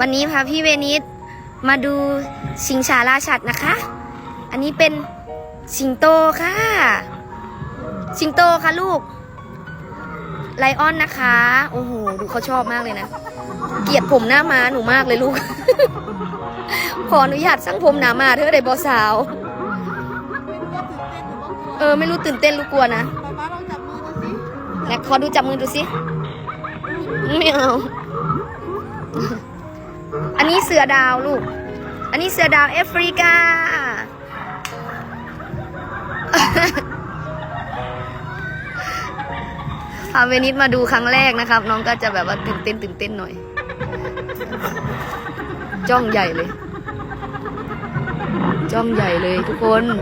วันนี้พาพี่เวนิสมาดูสิงสาราชัดนะคะ อันนี้เป็นสิงโตค่ะ สิงโตค่ะลูก ไลออนนะคะ โอ้โห ดูเขาชอบมากเลยนะ เกลียดผมหน้าม้าหนูมากเลยลูก ขออนุญาตสั่งผมหนามาเธอได้บอสาว เออ ไม่รู้ตื่นเต้นรู้กลัวนะป๊าป๊าลองจับมือดูสิไหนขอดูจับมือดูสิ ไม่เอา อันนี้เสือดาวลูก อันนี้เสือดาวแอฟริกา พาเวนิสมาดูครั้งแรกนะครับ น้องก็จะแบบว่าตื่นเต้นตื่นเต้นหน่อย จ้องใหญ่เลย จ้องใหญ่เลยทุกคน เ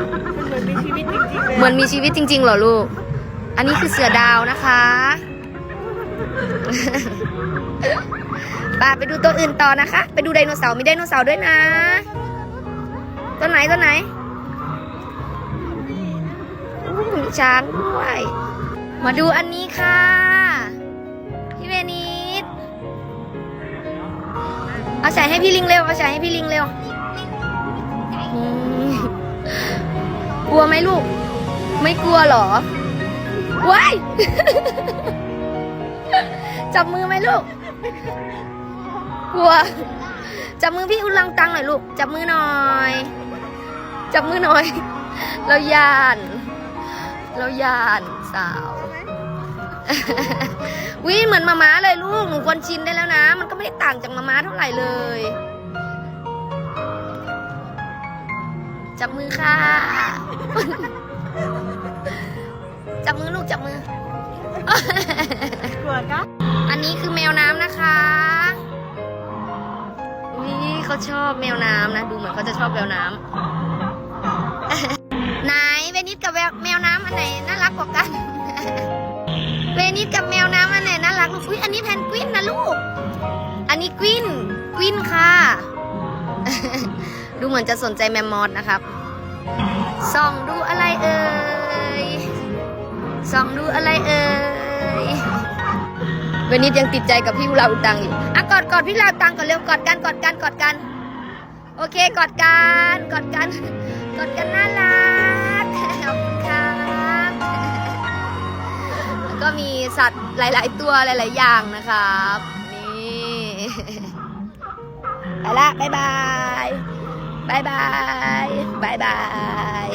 หมือนมีชีวิตจริงๆเลยเหมือนมีชีวิตจริง ๆ เหรอลูก อันนี้คือเสือดาวนะคะาไปดูตัวอื่นต่อนะคะ ไปดูไดโนเสาร์มีไดโนเสาร์ด้วยนะตัวไหนตัวไหนมีช้างด้วย มาดูอันนี้ค่ะ พี่เวนิสเอาใส่ให้พี่ลิงเร็วเอาใส่ให้พี่ลิงเร็วกลัวไหมลูก ไม่กลัวหรอว้ายจับมือไหมลูก กลัว จับมือพี่อุลังตังหน่อยลูก จับมือหน่อย จับมือหน่อย เรายาน เรายานสาววิเหมือนมาม้าเลยลูก หนูควรชินได้แล้วนะ มันก็ไม่ได้ต่างจากมาม้าเท่าไหร่เลย จับมือค่ะ จับมือลูกจับมือกลัวกะอันนี้คือแมวน้ำนะคะวิ เขาชอบแมวน้ำนะ ดูเหมือนเขาจะชอบแมวน้ำไหนเวนิสกับแมวน้ำอันไหนน่ารักกว่ากัน เวนิสกับแมวน้ำอันไหนน่ารักลูกอุ้ยอันนี้แพนกวินนะลูก อันนี้กวินกวินค่ะ ดูเหมือนจะสนใจแมมมอสนะครับส่องดูอะไรเอ่ยส่องดูอะไรเอ่ย เวนิสยังติดใจกับพี่ลาอุตังอยู่อะกอดกอดพี่ลาตังก่อนเร็วกอดกันกอดกันกอดกัน โอเคกอดกันกอดกันกอดกันน่ารักขอบคุณครับแล้วก็มีสัตว์หลาย ๆ ตัวหลาย ๆ อย่างนะครับนี่ไปละบายบายบายบายบายบาย